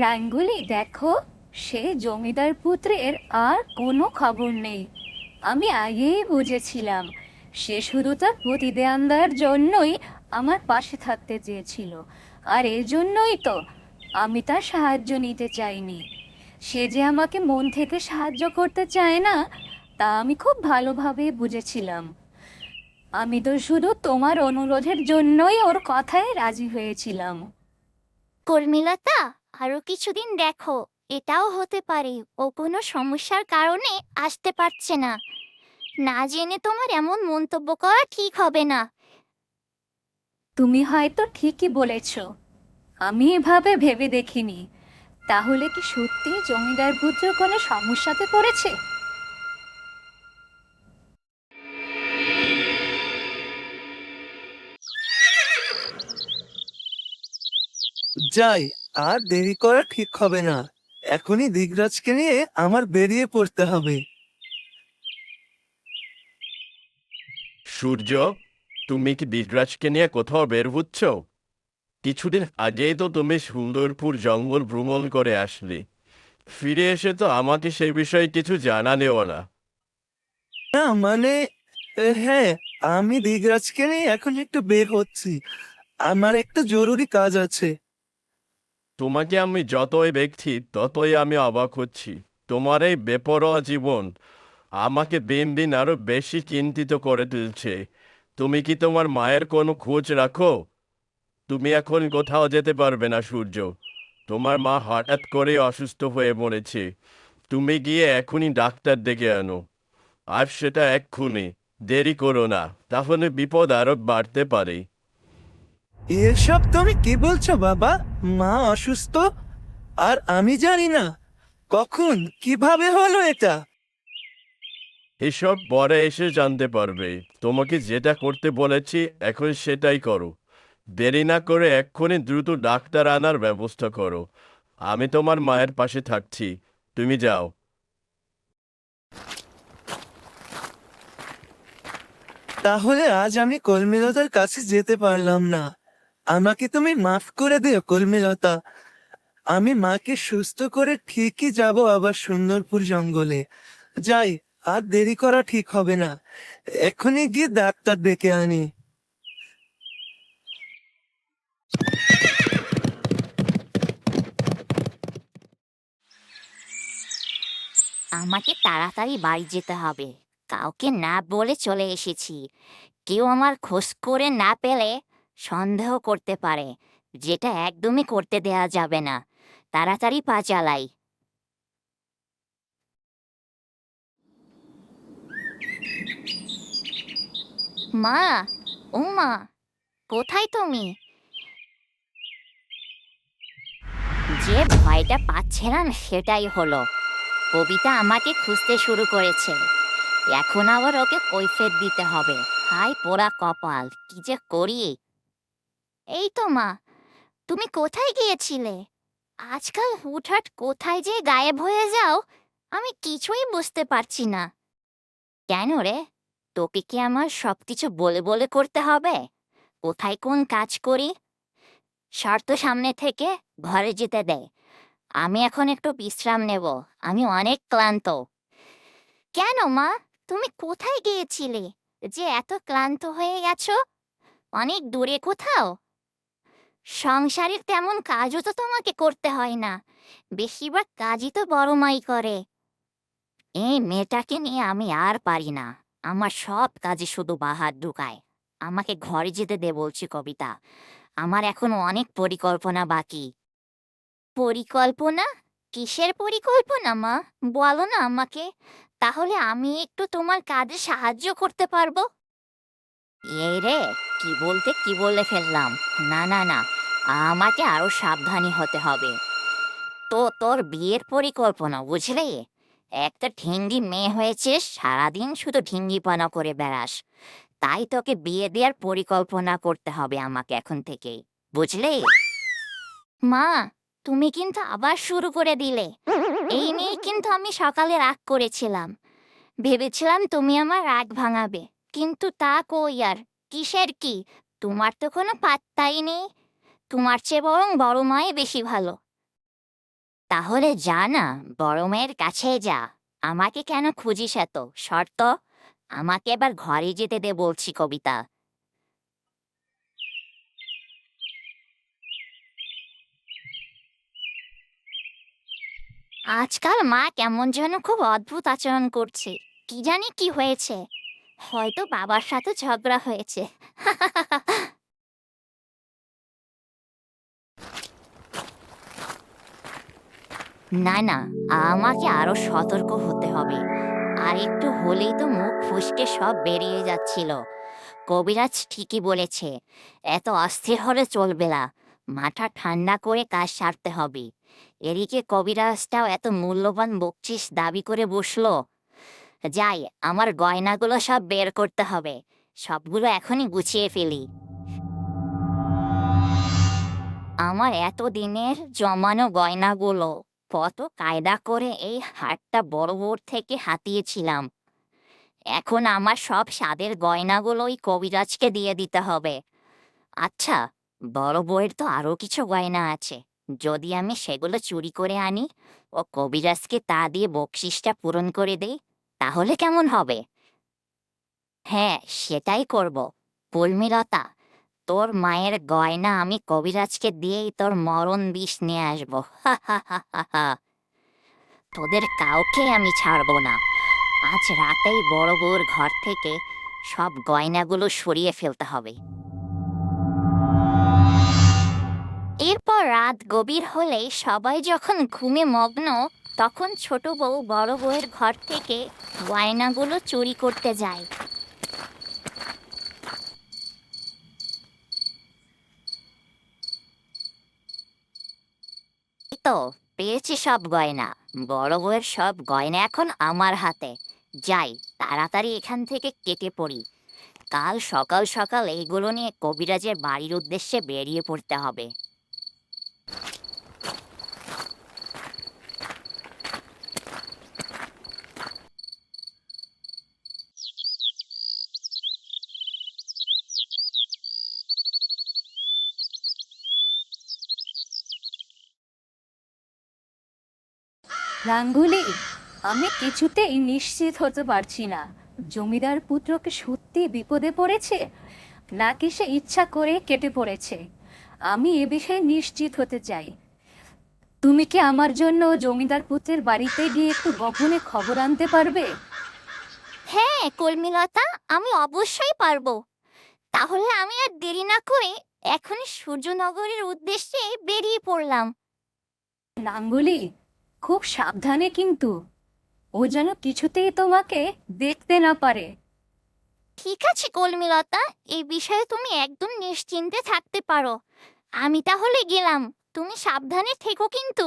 রাঙ্গুলি দেখো সে জমিদার পুত্রের আর কোনো খবর নেই আমি আগেই বুঝেছিলাম সে শুধু তার প্রতিদানদার জন্যই আমার পাশে থাকতে চেয়েছিল আর এই জন্যই তো আমি তার সাহায্য নিতে চাইনি সে যে আমাকে মন থেকে সাহায্য করতে চায় না তা আমি খুব ভালোভাবে বুঝেছিলাম আমি তো শুধু তোমার অনুরোধের জন্যই ওর কথায় রাজি হয়েছিলাম কর্মিলতা আরও কিছুদিন দেখো এটাও হতে পারে ও কোনো সমস্যার কারণে আসতে পারছে না। না জেনে তোমার এমন মন্তব্য করা ঠিক হবে না। তুমি হয়তো ঠিকই বলেছ আমি এভাবে ভেবে দেখিনি। তাহলে কি সত্যি জমিদার পুত্র কোনো সমস্যাতে পড়েছে? যাই আর দেরি করা ঠিক হবে না। এখনই দিগরাজকে নিয়ে আমার বেরিয়ে পড়তে হবে। সূর্য তুমি কি দিগরাজকে নিয়ে কোথাও বের হচ্ছ? কিছুদিন আগেই তো তুমি সুন্দরপুর জঙ্গল ভ্রমণ করে আসলে। ফিরে এসে তো আমাকে সেই বিষয়ে কিছু জানালেও না। না মানে হ্যাঁ আমি দিগরাজকে নিয়ে এখন একটু বের হচ্ছি। আমার একটা জরুরি কাজ আছে। তোমাকে আমি যতই দেখছি ততই আমি অবাক হচ্ছি। তোমার এই বেপরোয়া জীবন আমাকে দিন দিন আরও বেশি চিন্তিত করে তুলছে। তুমি কি তোমার মায়ের কোনো খোঁজ রাখো? তুমি এখন কোথাও যেতে পারবে না, সূর্য। তোমার মা হঠাৎ করে অসুস্থ হয়ে পড়েছে। তুমি গিয়ে এখনই ডাক্তার ডেকে আনো। আর সেটা এক্ষুনি। দেরি করো না। তাহলে বিপদ আরও বাড়তে পারে। এসব তুমি কি বলছো বাবা? মা অসুস্থ? আর আমি জানি না। কখন? কীভাবে হলো এটা? এসব পরে এসে জানতে পারবে। তোমাকে যেটা করতে বলেছি এখন সেটাই করো। দেরি না করে এক্ষুনি দ্রুত ডাক্তার আনার ব্যবস্থা করো। আমি তোমার মায়ের পাশে থাকছি। তুমি যাও। তাহলে আজ আমি কর্মীলতার কাছে যেতে পারলাম না। আমাকে তুমি মাফ করে দিও কর্মীলতা আমি মাকে সুস্থ করে ঠিকই যাব আবার সুন্দরপুর জঙ্গলে। যাই, আর দেরি করা ঠিক হবে না। এখনই গিয়ে ডাক্তার ডেকে আনি। আমাকে তাড়াতাড়ি বাড়ি যেতে হবে। কাউকে না বলে চলে এসেছি। কেউ আমার খোঁজ করে না পেলে সন্দেহ করতে পারে, যেটা একদমই করতে দেয়া যাবে না। তাড়াতাড়ি পা চালাই। মা, ও মা, কোথায় তুমি? যে ভয়টা পাচ্ছিলাম সেটাই হলো। কবিতা আমাকে খুঁজতে শুরু করেছে। এখন আবার ওকে কৈফেত দিতে হবে। হাই পোড়া কপাল, কি যে করি। এই তো মা। তুমি কোথায় গিয়েছিলে? আজকাল হুটহাট কোথায় যে গায়েব হয়ে যাও, আমি কিছুই বুঝতে পারছি না। কেন রে? তোকে কি আমার সব কিছু বলে বলে করতে হবে? কোথায় কোন কাজ করি? শর্ত সামনে থেকে ঘরে যেতে দেয় আমি এখন একটু বিশ্রাম নেব। আমি অনেক ক্লান্ত। কেন মা? তুমি কোথায় গিয়েছিলে? যে এত ক্লান্ত হয়ে গেছো? অনেক দূরে কোথাও? সংসারের তেমন কাজও তো তোমাকে করতে হয় না। বেশিরভাগ কাজই তো বড় মাই করে। এই মেয়েটাকে নিয়ে আমি আর পারি না। আমার সব কাজে শুধু বাহার ঢুকায়। আমাকে ঘরে যেতে দে বলছি কবিতা। আমার এখন অনেক পরিকল্পনা বাকি। পরিকল্পনা? কিসের পরিকল্পনা মা? বলো না আমাকে। তাহলে আমি একটু তোমার কাজে সাহায্য করতে পারব? এই রে, কি বলতে কি বলে ফেললাম? না না না, আমাকে আরও সাবধানী হতে হবে। তো তোর বিয়ের পরিকল্পনা, বুঝলে? একটা ঢিঙ্গি মেয়ে হয়েছে, সারাদিন শুধু ঢিঙ্গিপানা করে বেড়াস। তাই তোকে বিয়ে দেওয়ার পরিকল্পনা করতে হবে আমাকে এখন থেকেই, বুঝলে? মা, তুমি কিন্তু আবার শুরু করে দিলে। এই নিয়ে কিন্তু আমি সকালে রাগ করেছিলাম। ভেবেছিলাম তুমি আমার রাগ ভাঙাবে। কিন্তু তা কই আর? কিসের কি? তোমার তো কোনো পাত্তাই নেই। তোমার চেয়ে বরং বড় মাই বেশি ভালো। তাহলে যা না, বড় মায়ের কাছে যা। আমাকে কেন খুঁজিস এত? শর্ত? আমাকে এবার ঘরে যেতে দে বলছি কবিতা। আজকাল মা কেমন যেন খুব অদ্ভুত আচরণ করছে। কি জানি কি হয়েছে। হয়তো বাবার সাথে ঝগড়া হয়েছে। না না, আমাকে আরও সতর্ক হতে হবে। আর একটু হলেই তো মুখ ফুসকে সব বেরিয়ে যাচ্ছিল। কবিরাজ ঠিকই বলেছে, এত অস্থির হলে চলবে না, মাথা ঠান্ডা করে কাজ সারতে হবে। এদিকে কবিরাজটাও এত মূল্যবান বকচিস দাবি করে বসল যাই, আমার গয়নাগুলো সব বের করতে হবে। সবগুলো এখনই গুছিয়ে ফেলি। আমার এত দিনের জমানো গয়নাগুলো, কত কায়দা করে এই হাটটা বড় বড় থেকে হাতিয়েছিলাম। এখন আমার সব স্বাদের গয়নাগুলোই কবিরাজকে দিয়ে দিতে হবে। আচ্ছা বড় বউয়ের তো আরও কিছু গয়না আছে। যদি আমি সেগুলো চুরি করে আনি, ও কবিরাজকে তা দিয়ে বকশিসটা পূরণ করে দেই তাহলে কেমন হবে? হ্যাঁ সেটাই করব। পূর্মিলতা তোর মায়ের গয়না আমি কবিরাজকে দিয়েই তোর মরণ বিষ নিয়ে আসব। তোদের কাউকে আমি ছাড়বো না। আজ রাতেই বড় বউর ঘর থেকে সব গয়নাগুলো সরিয়ে ফেলতে হবে। এরপর রাত গভীর হলে সবাই যখন ঘুমে মগ্ন তখন ছোট বউ বড় বউয়ের ঘর থেকে গয়নাগুলো চুরি করতে যায়। তো, পেয়েছি সব গয়না। বড় বউয়ের সব গয়না এখন আমার হাতে। যাই, তাড়াতাড়ি এখান থেকে কেটে পড়ি। কাল সকাল সকাল এইগুলো নিয়ে কবিরাজের বাড়ির উদ্দেশ্যে বেরিয়ে পড়তে হবে। গাঙ্গুলি আমি কিছুতেই নিশ্চিত হতে পারছি না। জমিদার পুত্রকে সত্যি বিপদে পড়েছে? নাকি সে ইচ্ছা করে কেটে পড়েছে? আমি এ বিষয়ে নিশ্চিত হতে চাই। তুমি কি আমার জন্য জমিদার পুত্রের বাড়িতে গিয়ে একটু গোপনে খবর আনতে পারবে? হ্যাঁ কর্মীলতা আমি অবশ্যই পারব। তাহলে আমি আর দেরি না করে এখনই সূর্যনগরের উদ্দেশ্যে বেরিয়ে পড়লাম। নাঙ্গুলি খুব সাবধানে কিন্তু। ও যেন কিছুতেই তোমাকে দেখতে না পারে। ঠিক আছে কলমিলতা এই বিষয়ে তুমি একদম নিশ্চিন্তে থাকতে পারো। আমি তাহলে গেলাম। তুমি সাবধানে থেকো কিন্তু।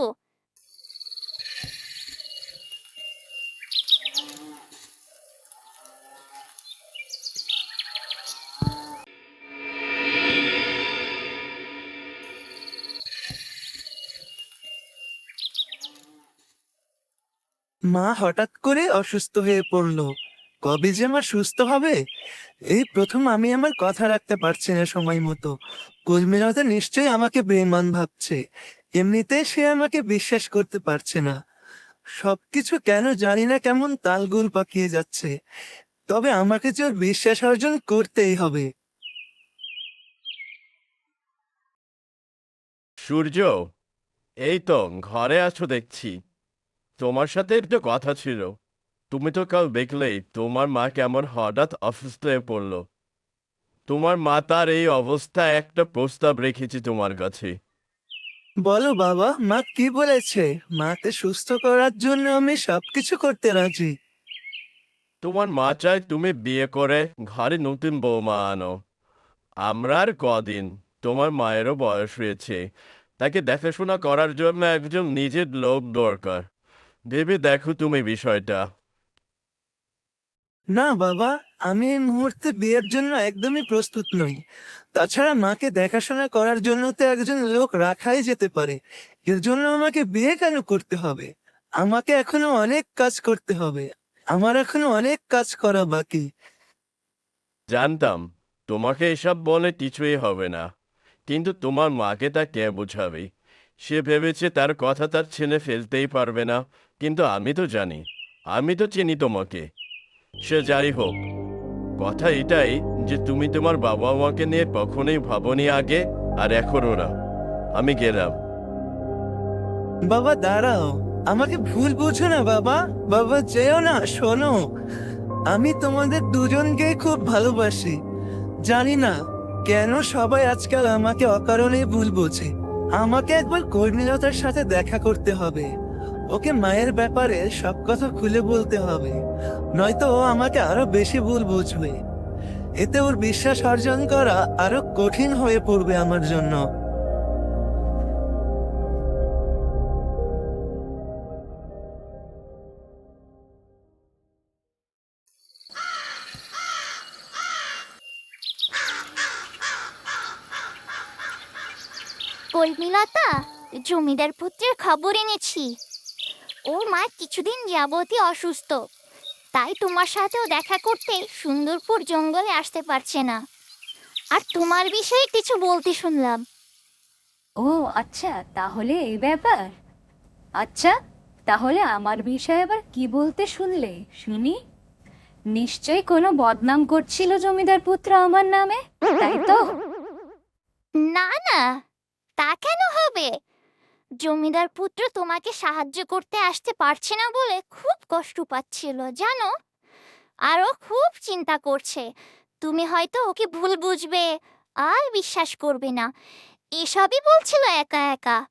মা হঠাৎ করে অসুস্থ হয়ে পড়ল। কবে যে মা সুস্থ হবে? এই প্রথম আমি আমার কথা রাখতে পারছি না সময় মতো। কর্মীরা নিশ্চয়ই আমাকে বেমান ভাবছে। এমনিতে সে আমাকে বিশ্বাস করতে পারছে না। সবকিছু কেন জানি না কেমন তালগোল পাকিয়ে যাচ্ছে। তবে আমাকে যে বিশ্বাস অর্জন করতেই হবে। সূর্য, এই তো, ঘরে আছো দেখছি। তোমার সাথে একটু কথা ছিল। তুমি তো কাল দেখলেই তোমার মা কেমন হঠাৎ অসুস্থ হয়ে পড়ল। তোমার মা তার এই অবস্থায় একটা প্রস্তাব রেখেছি তোমার কাছে। বলো বাবা মা কি বলেছে? মাকে সুস্থ করার জন্য আমি সবকিছু করতে রাজি। তোমার মা চায় তুমি বিয়ে করে ঘরে নতুন বৌমা আনো। আমরা আর কদিন তোমার মায়েরও বয়স হয়েছে। তাকে দেখাশোনা করার জন্য একজন নিজের লোক দরকার। ভেবে দেখো তুমি বিষয়টা। না বাবা আমি এই মুহূর্তে বিয়ের জন্য একদমই প্রস্তুত নই। তাছাড়া মাকে দেখাশোনা করার জন্য তো একজন লোক রাখাই যেতে পারে। এর জন্য আমাকে বিয়ে কেন করতে হবে? আমাকে এখনও অনেক কাজ করতে হবে। আমার এখনও অনেক কাজ করা বাকি। জানতাম তোমাকে এসব বলে কিছুই হবে না। কিন্তু তোমার মাকে তা কে বোঝাবে? সে ভেবেছে তার কথা তার ছেলে ফেলতেই পারবে না। কিন্তু আমি তো জানি, আমি তো চিনি তোমাকে। সে যাই হোক, কথা এটাই যে তুমি তোমার বাবা মাকে নিয়ে কখনোই ভাবনি আগে, আর এখন ওরা আমি গেলাম। বাবা, দাঁড়াও। আমাকে ভুল বুঝো না, বাবা। বাবা, যেও না, শোনো। আমি তোমাদের দুজনকে খুব ভালোবাসি। জানি না কেন সবাই আজকাল আমাকে অকারণে ভুল বোঝে। আমাকে একবার কর্মীলতার সাথে দেখা করতে হবে। ওকে মায়ের ব্যাপারে সব কথা খুলে বলতে হবে। নয়তো ও আমাকে আরও বেশি ভুল বুঝবে। এতে ওর বিশ্বাস অর্জন করা আরও কঠিন হয়ে পড়বে আমার জন্য। জমিদার পুত্রের খবর এনেছি। ওর মা কিছুদিন যাবতই অসুস্থ। তাই তোমার সাথেও দেখা করতে সুন্দরপুর জঙ্গলে আসতে পারছে না। আর তোমার বিষয়ে কিছু বলতে শুনলাম। ও আচ্ছা তাহলে এই ব্যাপার। আচ্ছা তাহলে আমার বিষয়ে আবার কি বলতে শুনলে শুনি? নিশ্চয়ই কোনো বদনাম করছিল জমিদার পুত্র আমার নামে তাই তো? না না তা কেন হবে? জমিদার পুত্র তোমাকে সাহায্য করতে আসতে পারছে না বলে খুব কষ্ট পাচ্ছিল, জানো? আরও খুব চিন্তা করছে। তুমি হয়তো ওকে ভুল বুঝবে, আর বিশ্বাস করবে না। এসবই বলছিল একা একা।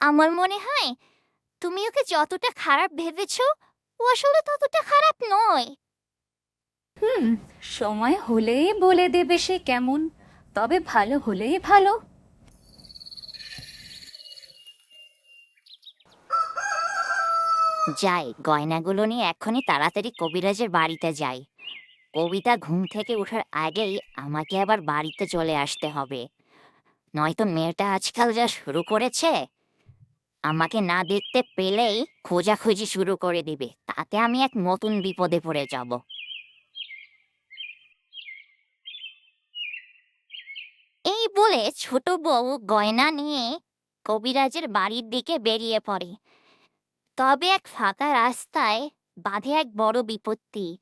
আমার মনে হয় তুমি ওকে যতটা খারাপ ভেবেছ, ও আসলে ততটা খারাপ নয়। হুম, সময় হলেই বলে দেবে সে কেমন, তবে ভালো হলেই ভালো। যাই, গয়নাগুলো নিয়ে এখনই তাড়াতাড়ি কবিরাজের বাড়িতে যাই। কবিতা ঘুম থেকে ওঠার আগেই আমাকে আবার বাড়িতে চলে আসতে হবে। নয়তো মেয়েটা আজকাল যা শুরু করেছে, আমাকে না দেখতে পেলেই খোঁজাখুঁজি শুরু করে দিবে। তাতে আমি এক নতুন বিপদে পড়ে যাব। এই বলে ছোট বউ গয়না নিয়ে কবিরাজের বাড়ির দিকে বেরিয়ে পড়ে। তবে এক ফাঁকা রাস্তায় বাঁধে এক বড় বিপত্তি।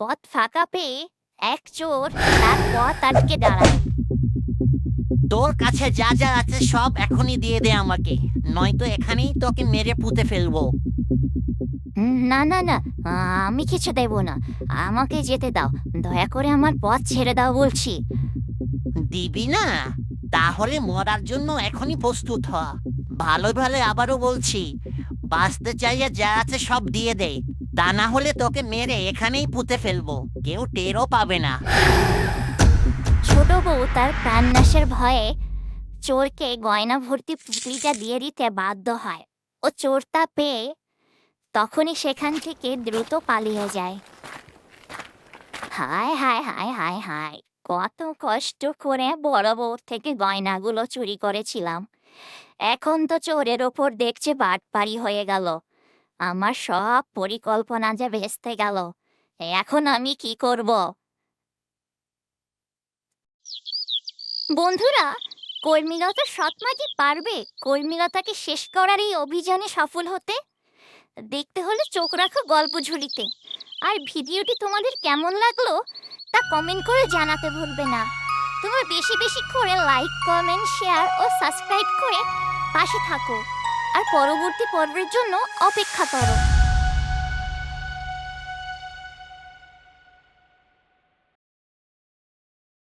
পথ ফাঁকা পেয়ে এক চোর তার পথ আটকে দাঁড়ায়। তোর কাছে যা যা আছে সব এখনই দিয়ে দে আমাকে নয়তো এখানেই তোকে মেরে পুঁতে ফেলব। "উম, না না না আমি কিছু দেব না আমাকে যেতে দাও দয়া করে আমার পথ ছেড়ে দাও বলছি। দিবি না? তাহলে মরার জন্য এখনই প্রস্তুত হ। ভালো ভালো আবারও বলছি বাঁচতে চাইয়ে যা আছে সব দিয়ে দে। তা না হলে তোকে মেরে এখানেই পুঁতে ফেলব। কেউ টেরও পাবে না। ছোট বউ তার প্রাণনাশের ভয়ে চোরকে গয়না ভর্তি পুটলিটা দিয়ে দিতে বাধ্য হয়। ও চোরটা পেয়ে তখনই সেখান থেকে দ্রুত পালিয়ে যায়। হায় হায় হায় হায় হায়, কত কষ্ট করে বড় বউ থেকে গয়নাগুলো চুরি করেছিলাম। এখন তো চোরের ওপর দেখছে বাটপারি হয়ে গেল। আমার সব পরিকল্পনা যে ভেস্তে গেল। এখন আমি কি করব? বন্ধুরা কর্মীলতা সৎমা কি পারবে? কর্মীলতাকে শেষ করার এই অভিযানে সফল হতে? দেখতে হলে চোখ রাখো গল্প ঝুলিতে। আর ভিডিওটি তোমাদের কেমন লাগল তা কমেন্ট করে জানাতে ভুলবে না। তোমরা বেশি বেশি করে লাইক, কমেন্ট, শেয়ার ও সাবস্ক্রাইব করে পাশে থাকো। আর পরবর্তী পর্বের জন্য অপেক্ষা করো।